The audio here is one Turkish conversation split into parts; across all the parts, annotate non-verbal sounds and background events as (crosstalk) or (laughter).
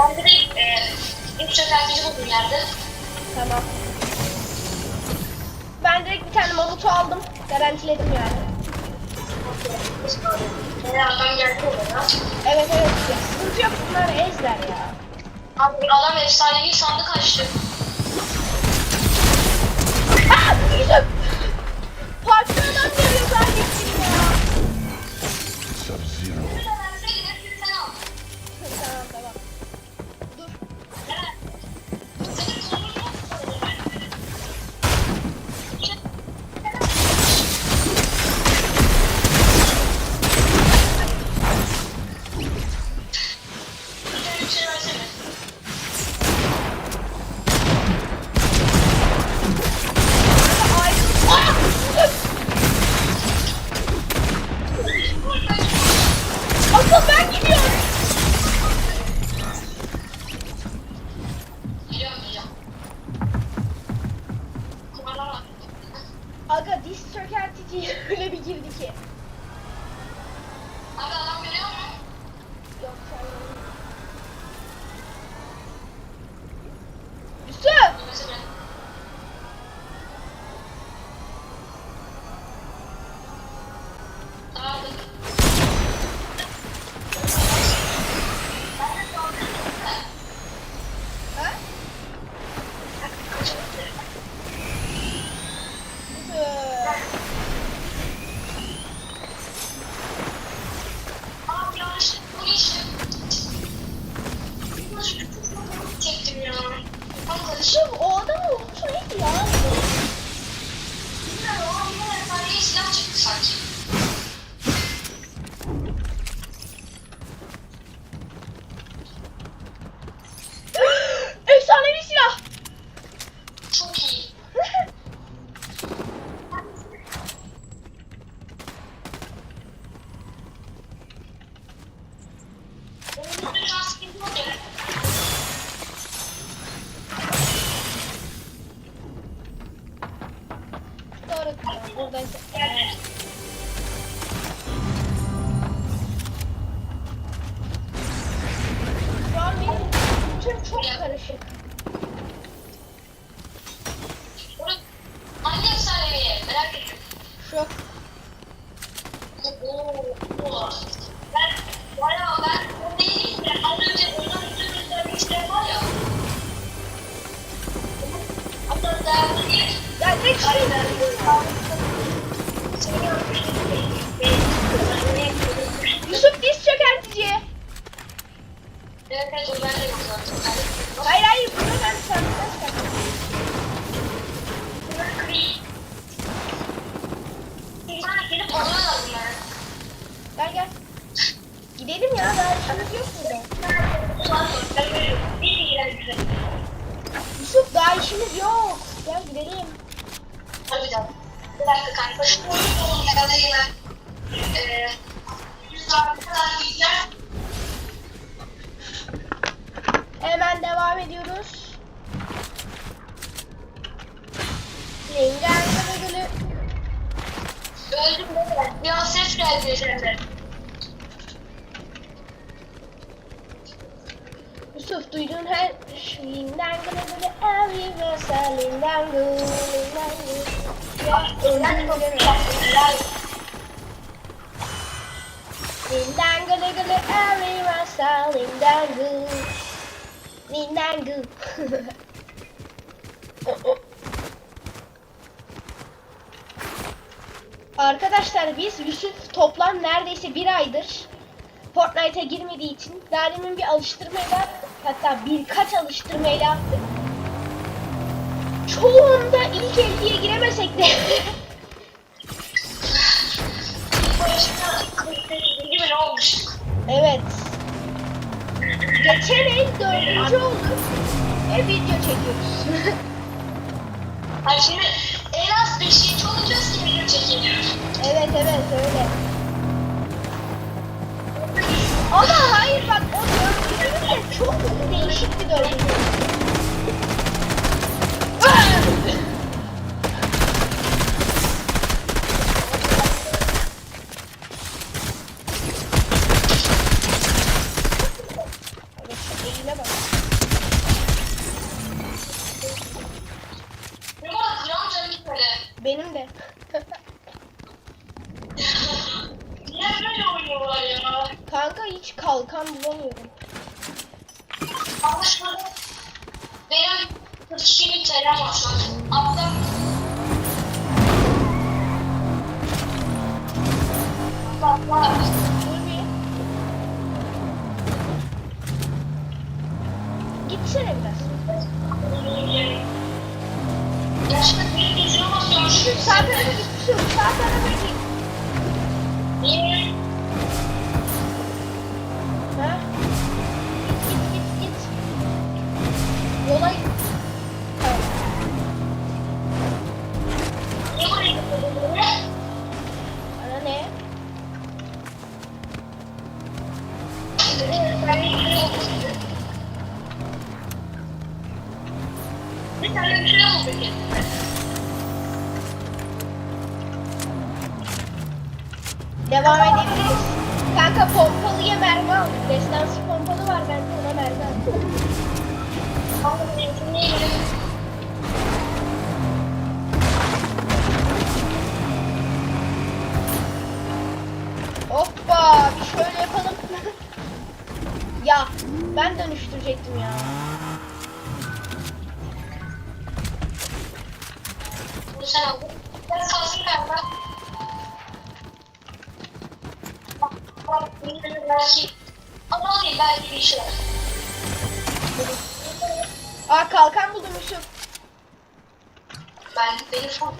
Ben direkt e, ilk çökertici buldum yerde. Tamam. Ben direkt bir tane mamutu aldım. Garantiledim yani. Ee, adam geldi oraya. Evet evet. Ya, sıkıntı yok bunlar ezler ya. Abi adam efsanevi sandık açtı. (laughs) Aa! Yusuf! Daha işimiz yok. Gel gidelim. Canım. Bir dakika kanka. Şu oyun ne kadar yine. Eee... Yüz kadar gideceğim. Hemen devam ediyoruz. Lingen gülü Öldüm de. Bir an ses geldi senden. Yusuf duydun her Linden gülü gülü every mesela Linden gülü Ya öldüm gülü Linden gülü gülü every mesela Linden gülü Linden gülü. Arkadaşlar biz Yusuf toplam neredeyse bir aydır Fortnite'a girmediği için daha demin bir alıştırmayla Hatta birkaç alıştırmayla yaptık. Çoğunda ilk 50'ye giremesek de. evet. Geçen el dördüncü olduk. Ve video çekiyoruz. (laughs) Hayır şimdi en az beşinci olacağız ki video çekiyoruz. Evet evet öyle. Ama hayır bak o çok değişik bir dönem. Benim de. Niye? Kanka hiç kalkan bulamıyorum atmışları benim 42 bin TL maksat. Attım. Hatta Gitsene biraz. Yaşlı bir yüzüme sonuçta. Sağ tarafa git. Sağ tarafa git. Niye? dönüştürecektim ya. Güzel oldu. Biraz kalsın galiba. Bak, bak, şey. belki. Ama bir işe yarar. Aa kalkan buldum Yusuf. Ben, benim son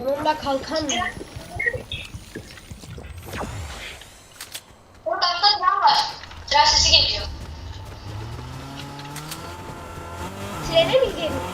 Onunla kalkan mı? Oradan da ne var? Tren sesi geliyor. लेने मिल गई।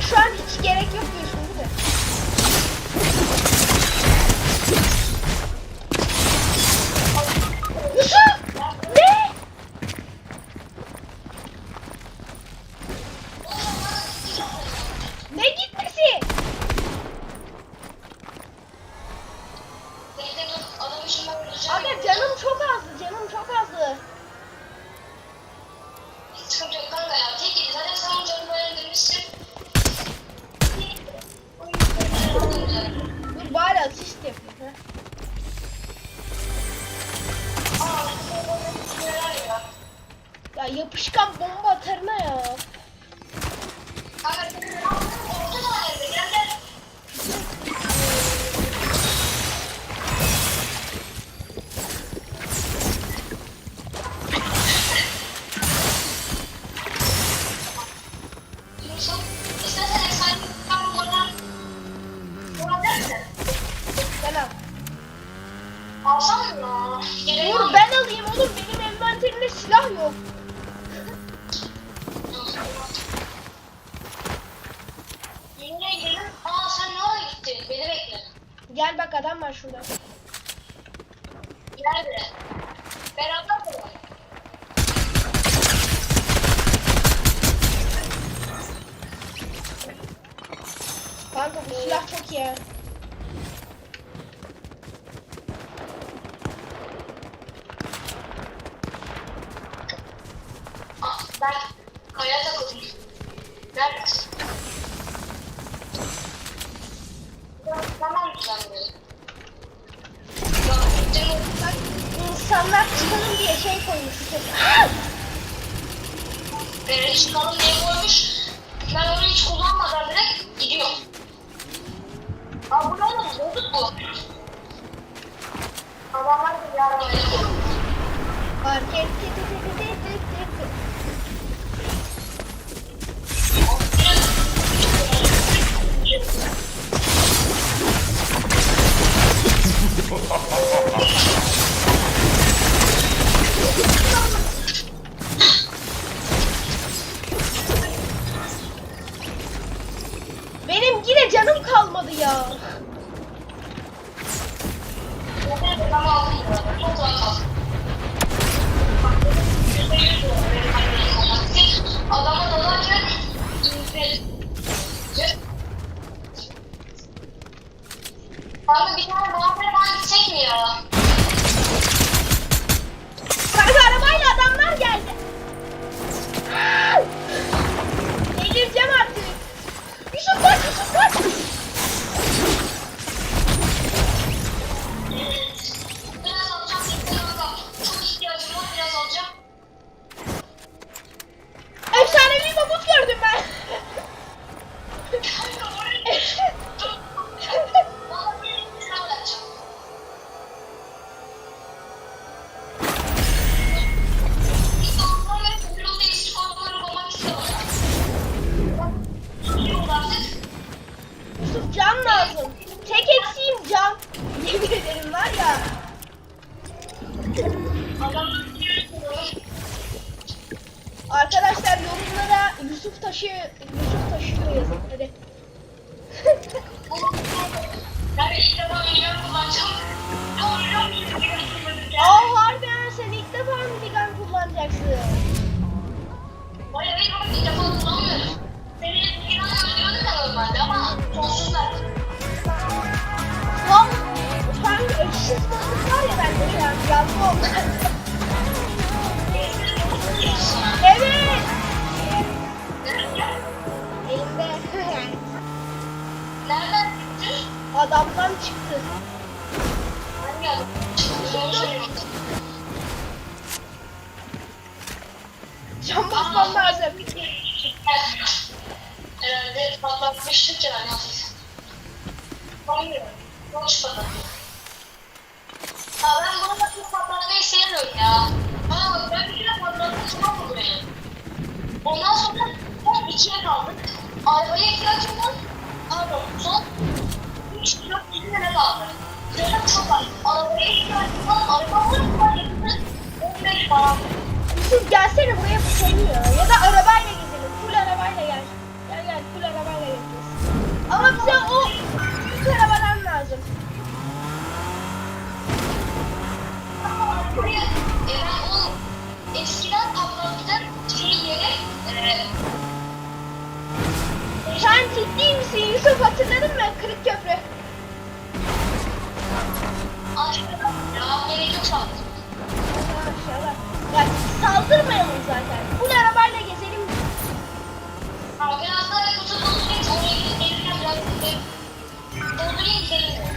şu an hiç gerek yok diye yapışkan bomba atarına ya. Gel bak adam var şurada. Nerede? Beraber mi? Kanka bu silah çok iyi. Aa, ben kaya takıldım. Neredesin? Ya, Tamam düzenliyorum. Ya, canım, Bak insanlar çıkalım diye şey koymuş. Aa! Böyle çıkalım diye koymuş. Ben onu hiç kullanmadan direkt gidiyorum. Aa bu ne oğlum? Bozuk bu. Adamlar da yardım ediyor. Market ti (laughs) ti kalmadı ya. Thank you. Konuş bakalım. Ya ben bunu nasıl patlatmayı sevmiyorum ya. Bana ben bir kere patlattım tamam? Ondan sonra son ikiye kaldık. Arabaya ihtiyacım var. Son üç kilo bir kaldı. Sırada çok. Arabaya ihtiyacım var. Araba var mı? Var yakında 15 falan. Yusuf gelsene buraya pusalım ya. Ya da arabayla gezelim. Full arabayla gel. Gel gel full arabayla gezeceğiz. Ama bize o Buraya e, ben o eskiden patlattığım şey yeri e, Sen ciddi misin Yusuf hatırladın mı? Kırık köprü. aşağıda ya gerek yok sandım. Aşağıda. Ya saldırmayalım zaten. Full arabayla gezelim. Biraz daha kutu doldurayım oraya gidip doldurayım gidelim.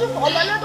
Yusuf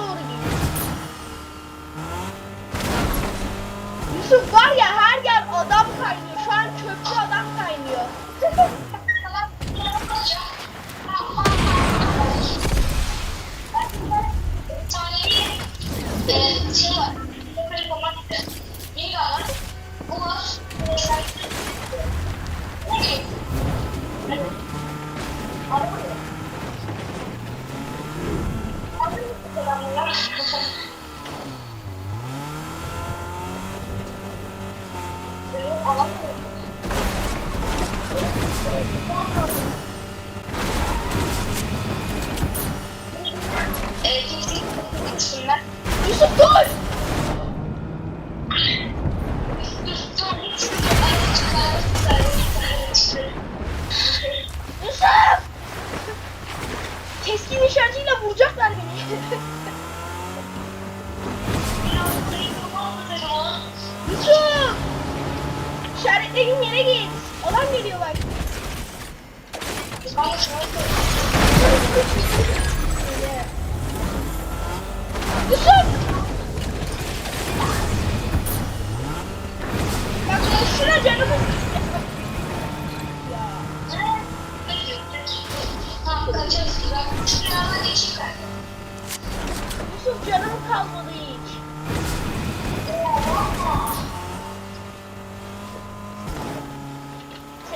canım kalmadı hiç.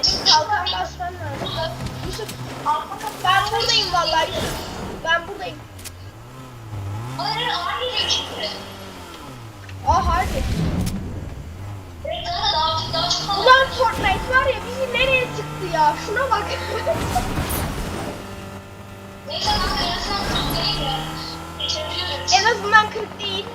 Senin kalkan basman lazım. Yusuf ben buradayım vallahi Yusuf. Ben buradayım. Aa harbi. Ulan Fortnite var ya bizi nereye çıktı ya? Şuna bak. (laughs) en azından 40 değil.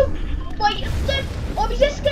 Koşun. Bayıldım. O bize sıkı.